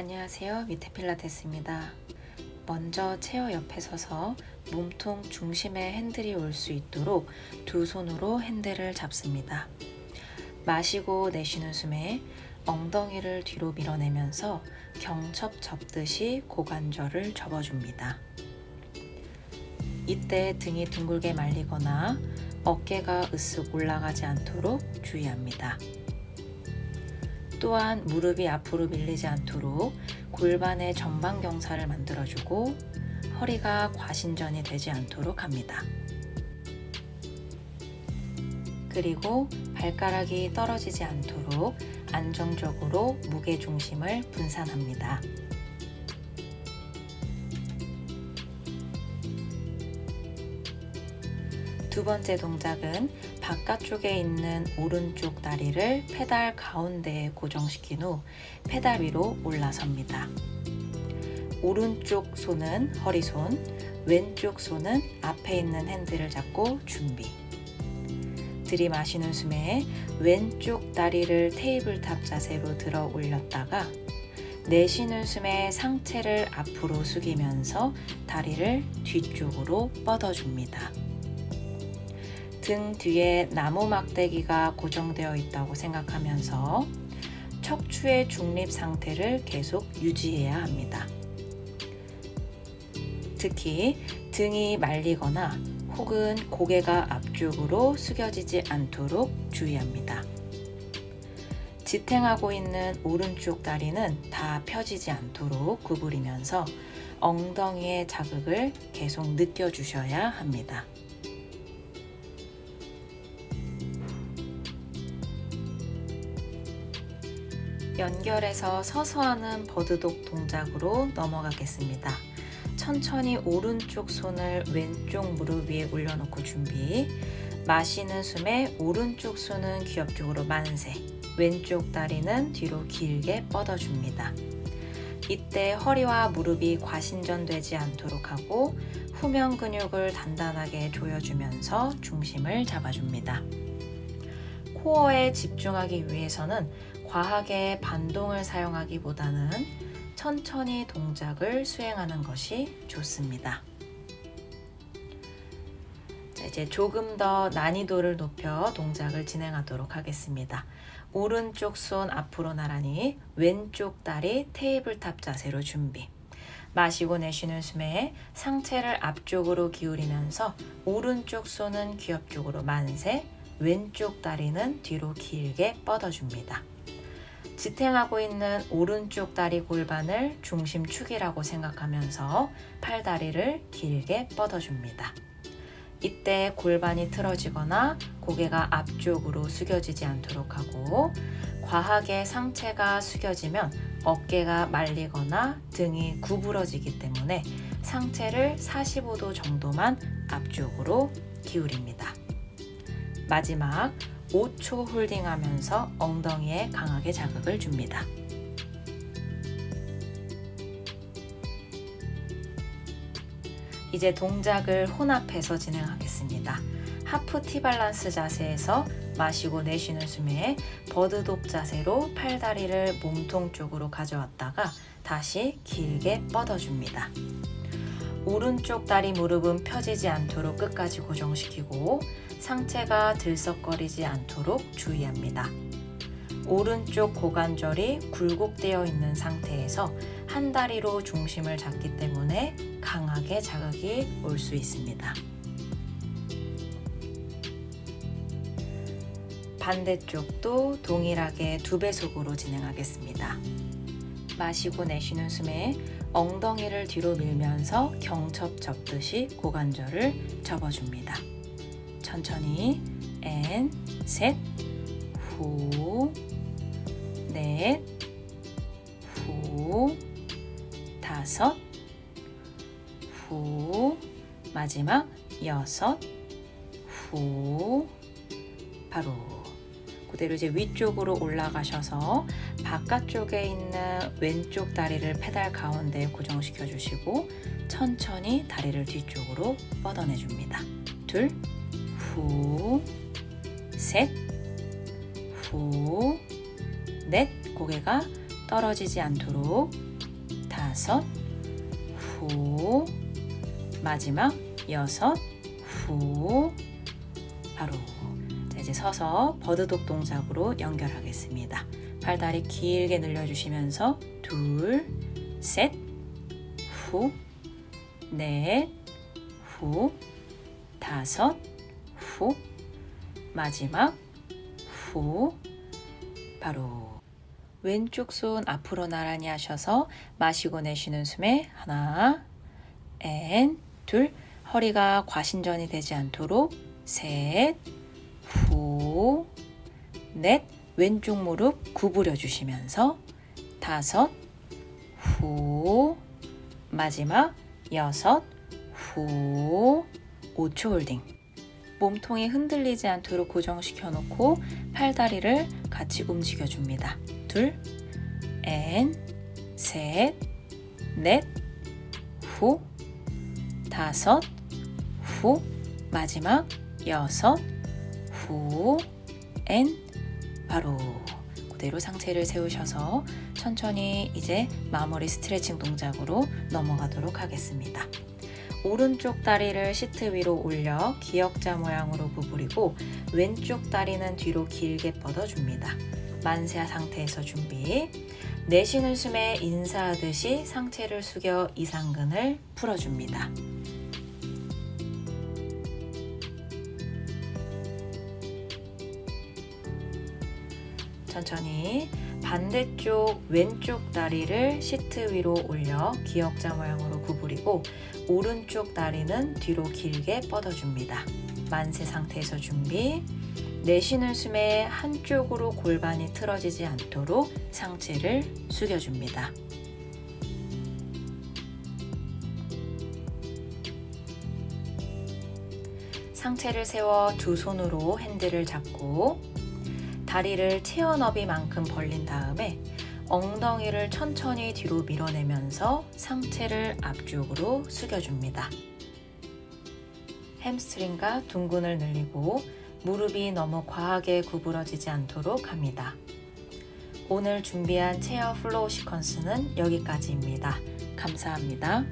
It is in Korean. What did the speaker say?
안녕하세요. 밑에 필라테스입니다. 먼저 체어 옆에 서서 몸통 중심에 핸들이 올 수 있도록 두 손으로 핸들을 잡습니다. 마시고 내쉬는 숨에 엉덩이를 뒤로 밀어내면서 경첩 접듯이 고관절을 접어줍니다. 이때 등이 둥글게 말리거나 어깨가 으쓱 올라가지 않도록 주의합니다. 또한 무릎이 앞으로 밀리지 않도록 골반의 전방 경사를 만들어주고 허리가 과신전이 되지 않도록 합니다. 그리고 발가락이 떨어지지 않도록 안정적으로 무게 중심을 분산합니다. 두 번째 동작은 바깥쪽에 있는 오른쪽 다리를 페달 가운데에 고정시킨 후 페달 위로 올라섭니다. 오른쪽 손은 허리손, 왼쪽 손은 앞에 있는 핸들을 잡고 준비. 들이마시는 숨에 왼쪽 다리를 테이블탑 자세로 들어 올렸다가 내쉬는 숨에 상체를 앞으로 숙이면서 다리를 뒤쪽으로 뻗어줍니다. 등 뒤에 나무 막대기가 고정되어 있다고 생각하면서 척추의 중립 상태를 계속 유지해야 합니다. 특히 등이 말리거나 혹은 고개가 앞쪽으로 숙여지지 않도록 주의합니다. 지탱하고 있는 오른쪽 다리는 다 펴지지 않도록 구부리면서 엉덩이의 자극을 계속 느껴주셔야 합니다. 연결해서 서서 하는 버드독 동작으로 넘어가겠습니다. 천천히 오른쪽 손을 왼쪽 무릎 위에 올려놓고 준비. 마시는 숨에 오른쪽 손은 귀 옆쪽으로 만세. 왼쪽 다리는 뒤로 길게 뻗어줍니다. 이때 허리와 무릎이 과신전되지 않도록 하고 후면 근육을 단단하게 조여주면서 중심을 잡아줍니다. 코어에 집중하기 위해서는 과하게 반동을 사용하기보다는 천천히 동작을 수행하는 것이 좋습니다. 자, 이제 조금 더 난이도를 높여 동작을 진행하도록 하겠습니다. 오른쪽 손 앞으로 나란히 왼쪽 다리 테이블탑 자세로 준비. 마시고 내쉬는 숨에 상체를 앞쪽으로 기울이면서 오른쪽 손은 귀 옆쪽으로 만세, 왼쪽 다리는 뒤로 길게 뻗어줍니다. 지탱하고 있는 오른쪽 다리 골반을 중심축이라고 생각하면서 팔다리를 길게 뻗어줍니다. 이때 골반이 틀어지거나 고개가 앞쪽으로 숙여지지 않도록 하고 과하게 상체가 숙여지면 어깨가 말리거나 등이 구부러지기 때문에 상체를 45도 정도만 앞쪽으로 기울입니다. 마지막 5초 홀딩하면서 엉덩이에 강하게 자극을 줍니다. 이제 동작을 혼합해서 진행하겠습니다. 하프 티 밸런스 자세에서 마시고 내쉬는 숨에 버드독 자세로 팔다리를 몸통 쪽으로 가져왔다가 다시 길게 뻗어줍니다. 오른쪽 다리 무릎은 펴지지 않도록 끝까지 고정시키고 상체가 들썩거리지 않도록 주의합니다. 오른쪽 고관절이 굴곡되어 있는 상태에서 한 다리로 중심을 잡기 때문에 강하게 자극이 올 수 있습니다. 반대쪽도 동일하게 두 배속으로 진행하겠습니다. 마시고 내쉬는 숨에 엉덩이를 뒤로 밀면서 경첩 접듯이 고관절을 접어줍니다. 천천히 앤, 셋, 후, 넷, 후, 다섯, 후, 마지막 여섯, 후, 바로 그대로 이제 위쪽으로 올라가셔서 바깥쪽에 있는 왼쪽 다리를 페달 가운데에 고정시켜 주시고 천천히 다리를 뒤쪽으로 뻗어내 줍니다. 둘, 후, 셋, 후, 넷, 고개가 떨어지지 않도록 다섯, 후, 마지막 여섯, 후, 바로 자, 이제 서서 버드독 동작으로 연결하겠습니다. 팔다리 길게 늘려주시면서 둘, 셋, 후, 넷, 후, 다섯, 후, 마지막 후, 바로 왼쪽 손 앞으로 나란히 하셔서 마시고 내쉬는 숨에 하나, 앤, 둘, 허리가 과신전이 되지 않도록 셋, 후, 넷, 왼쪽 무릎 구부려 주시면서 다섯, 후, 마지막 여섯, 후, 5초 홀딩. 몸통이 흔들리지 않도록 고정시켜 놓고 팔다리를 같이 움직여 줍니다. 둘, 앤, 셋, 넷, 후, 다섯, 후, 마지막 여섯, 후, 앤, 바로 그대로 상체를 세우셔서 천천히 이제 마무리 스트레칭 동작으로 넘어가도록 하겠습니다. 오른쪽 다리를 시트 위로 올려 기역자 모양으로 구부리고 왼쪽 다리는 뒤로 길게 뻗어줍니다. 만세 상태에서 준비. 내쉬는 숨에 인사하듯이 상체를 숙여 이상근을 풀어줍니다. 천천히 반대쪽 왼쪽 다리를 시트 위로 올려 기역자 모양으로 구부리고 오른쪽 다리는 뒤로 길게 뻗어줍니다. 만세 상태에서 준비. 내쉬는 숨에 한쪽으로 골반이 틀어지지 않도록 상체를 숙여줍니다. 상체를 세워 두 손으로 핸들을 잡고 다리를 체어 너비만큼 벌린 다음에 엉덩이를 천천히 뒤로 밀어내면서 상체를 앞쪽으로 숙여줍니다. 햄스트링과 둥근을 늘리고 무릎이 너무 과하게 구부러지지 않도록 합니다. 오늘 준비한 체어 플로우 시퀀스는 여기까지입니다. 감사합니다.